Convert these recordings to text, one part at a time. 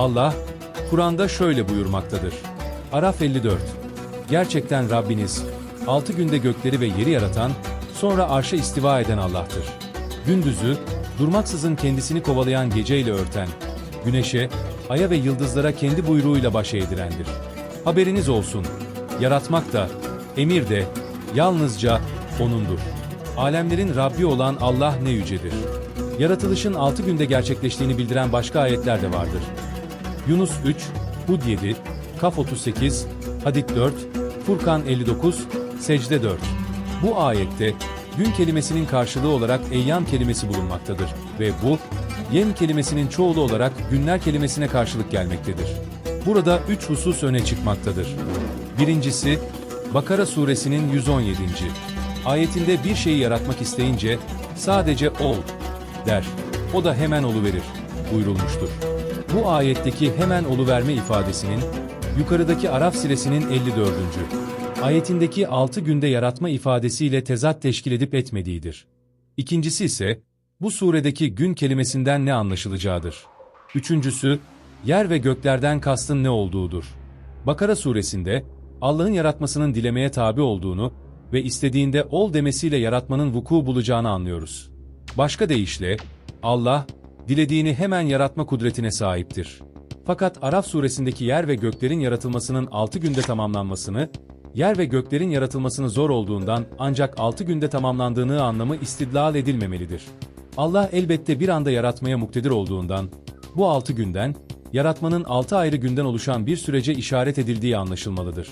Allah, Kur'an'da şöyle buyurmaktadır. Araf 54. Gerçekten Rabbiniz, altı günde gökleri ve yeri yaratan, sonra arşa istiva eden Allah'tır. Gündüzü, durmaksızın kendisini kovalayan geceyle örten, güneşe, aya ve yıldızlara kendi buyruğuyla baş eğdirendir. Haberiniz olsun, yaratmak da, emir de, yalnızca O'nundur. Alemlerin Rabbi olan Allah ne yücedir. Yaratılışın altı günde gerçekleştiğini bildiren başka ayetler de vardır. Yunus 3, Hud 7, Kaf 38, Hadid 4, Furkan 59, Secde 4. Bu ayette gün kelimesinin karşılığı olarak eyyam kelimesi bulunmaktadır ve bu, yem kelimesinin çoğulu olarak günler kelimesine karşılık gelmektedir. Burada üç husus öne çıkmaktadır. Birincisi, Bakara suresinin 117. ayetinde bir şeyi yaratmak isteyince sadece ol der. O da hemen oluverir buyurulmuştur. Bu ayetteki hemen oluverme ifadesinin yukarıdaki Araf suresinin 54. ayetindeki 6 günde yaratma ifadesiyle tezat teşkil edip etmediğidir. İkincisi ise bu suredeki gün kelimesinden ne anlaşılacağıdır. Üçüncüsü, yer ve göklerden kastın ne olduğudur. Bakara suresinde Allah'ın yaratmasının dilemeye tabi olduğunu ve istediğinde ol demesiyle yaratmanın vuku bulacağını anlıyoruz. Başka deyişle, Allah, dilediğini hemen yaratma kudretine sahiptir. Fakat Araf suresindeki yer ve göklerin yaratılmasının 6 günde tamamlanmasını, yer ve göklerin yaratılmasını zor olduğundan ancak 6 günde tamamlandığını anlamı istidlal edilmemelidir. Allah elbette bir anda yaratmaya muktedir olduğundan, bu 6 günden, yaratmanın 6 ayrı günden oluşan bir sürece işaret edildiği anlaşılmalıdır.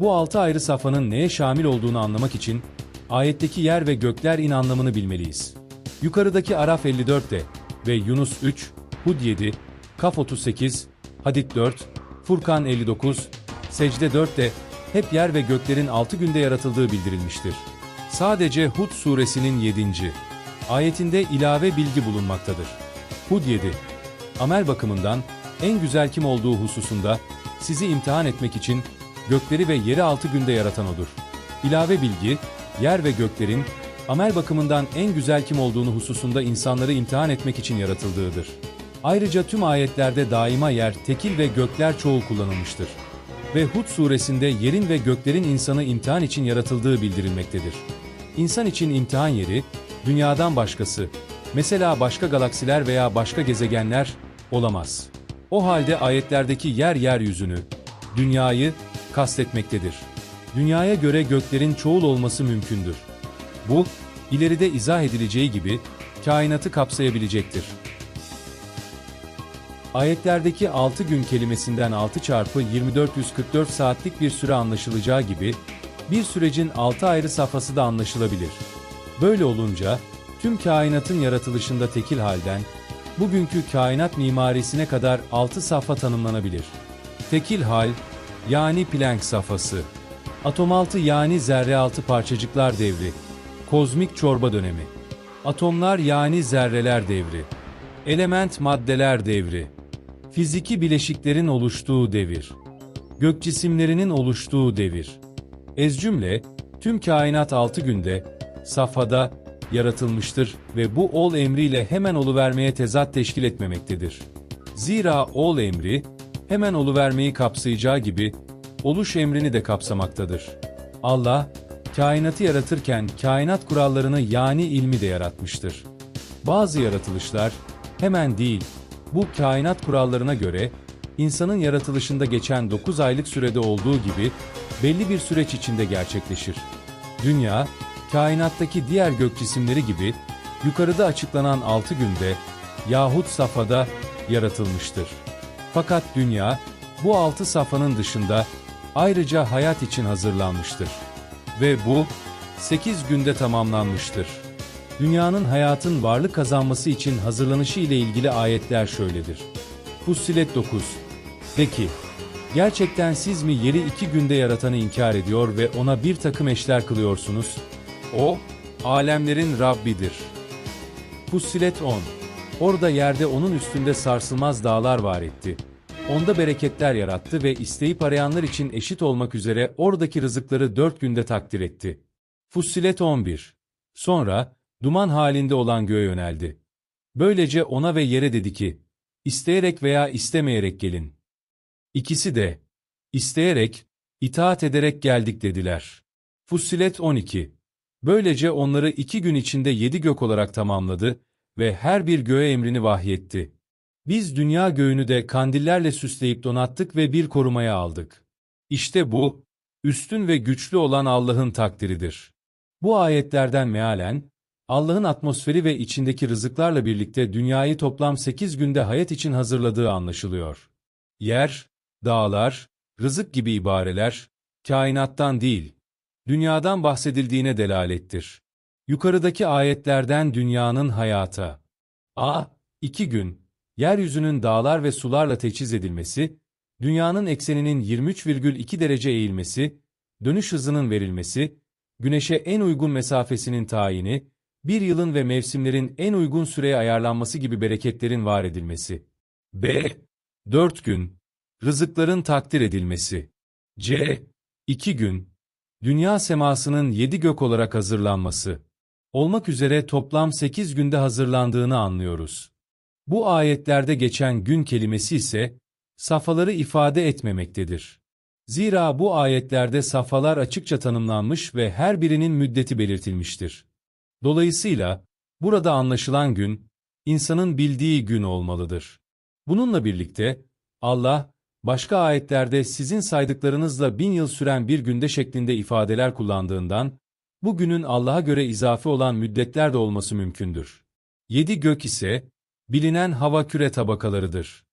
Bu 6 ayrı safhanın neye şamil olduğunu anlamak için, ayetteki yer ve gökler in anlamını bilmeliyiz. Yukarıdaki Araf 54'te ve Yunus 3, Hud 7, Kaf 38, Hadid 4, Furkan 59, Secde 4'te hep yer ve göklerin 6 günde yaratıldığı bildirilmiştir. Sadece Hud suresinin 7. ayetinde ilave bilgi bulunmaktadır. Hud 7. Amel bakımından en güzel kim olduğu hususunda sizi imtihan etmek için gökleri ve yeri 6 günde yaratan odur. İlave bilgi, yer ve göklerin amel bakımından en güzel kim olduğunu hususunda insanları imtihan etmek için yaratıldığıdır. Ayrıca tüm ayetlerde daima yer, tekil ve gökler çoğul kullanılmıştır. Ve Hud suresinde yerin ve göklerin insanı imtihan için yaratıldığı bildirilmektedir. İnsan için imtihan yeri, dünyadan başkası, mesela başka galaksiler veya başka gezegenler olamaz. O halde ayetlerdeki yer yeryüzünü, dünyayı kastetmektedir. Dünyaya göre göklerin çoğul olması mümkündür. Bu, ileride izah edileceği gibi, kainatı kapsayabilecektir. Ayetlerdeki 6 gün kelimesinden 6 çarpı 2444 saatlik bir süre anlaşılacağı gibi, bir sürecin 6 ayrı safhası da anlaşılabilir. Böyle olunca, tüm kainatın yaratılışında tekil halden, bugünkü kainat mimarisine kadar 6 safha tanımlanabilir. Tekil hal, yani Planck safhası. Atom altı yani zerre altı parçacıklar devri. Kozmik çorba dönemi. Atomlar yani zerreler devri. Element maddeler devri. Fiziki bileşiklerin oluştuğu devir. Gök cisimlerinin oluştuğu devir. Ez cümle, tüm kainat altı günde, safhada, yaratılmıştır ve bu ol emriyle hemen oluvermeye tezat teşkil etmemektedir. Zira ol emri, hemen oluvermeyi kapsayacağı gibi, oluş emrini de kapsamaktadır. Allah, kainatı yaratırken kainat kurallarını yani ilmi de yaratmıştır. Bazı yaratılışlar, hemen değil, bu kainat kurallarına göre, insanın yaratılışında geçen 9 aylık sürede olduğu gibi, belli bir süreç içinde gerçekleşir. Dünya, kainattaki diğer gök cisimleri gibi, yukarıda açıklanan 6 günde, yahut safhada yaratılmıştır. Fakat dünya, bu altı safhanın dışında ayrıca hayat için hazırlanmıştır. Ve bu, 8 günde tamamlanmıştır. Dünyanın hayatın varlık kazanması için hazırlanışı ile ilgili ayetler şöyledir. Fussilet 9 De ki, gerçekten siz mi yeri iki günde yaratanı inkar ediyor ve ona bir takım eşler kılıyorsunuz? O, alemlerin Rabbidir. Fussilet 10 Orada yerde onun üstünde sarsılmaz dağlar var etti. Onda bereketler yarattı ve isteyip arayanlar için eşit olmak üzere oradaki rızıkları dört günde takdir etti. Fussilet 11 Sonra, duman halinde olan göğe yöneldi. Böylece ona ve yere dedi ki, isteyerek veya istemeyerek gelin. İkisi de, isteyerek, itaat ederek geldik dediler. Fussilet 12 Böylece onları iki gün içinde yedi gök olarak tamamladı ve her bir göğe emrini vahyetti. Biz dünya göğünü de kandillerle süsleyip donattık ve bir korumaya aldık. İşte bu, üstün ve güçlü olan Allah'ın takdiridir. Bu ayetlerden mealen, Allah'ın atmosferi ve içindeki rızıklarla birlikte dünyayı toplam 8 günde hayat için hazırladığı anlaşılıyor. Yer, dağlar, rızık gibi ibareler, kainattan değil, dünyadan bahsedildiğine delalettir. Yukarıdaki ayetlerden dünyanın hayata. A. 2 gün, yeryüzünün dağlar ve sularla teçhiz edilmesi, dünyanın ekseninin 23,2 derece eğilmesi, dönüş hızının verilmesi, güneşe en uygun mesafesinin tayini, bir yılın ve mevsimlerin en uygun süreye ayarlanması gibi bereketlerin var edilmesi. B. 4 gün, rızıkların takdir edilmesi. C. 2 gün, dünya semasının 7 gök olarak hazırlanması. Olmak üzere toplam 8 günde hazırlandığını anlıyoruz. Bu ayetlerde geçen gün kelimesi ise, safhaları ifade etmemektedir. Zira bu ayetlerde safhalar açıkça tanımlanmış ve her birinin müddeti belirtilmiştir. Dolayısıyla, burada anlaşılan gün, insanın bildiği gün olmalıdır. Bununla birlikte, Allah, başka ayetlerde sizin saydıklarınızla bin yıl süren bir günde şeklinde ifadeler kullandığından, bu günün Allah'a göre izafi olan müddetler de olması mümkündür. Yedi gök ise, bilinen hava küre tabakalarıdır.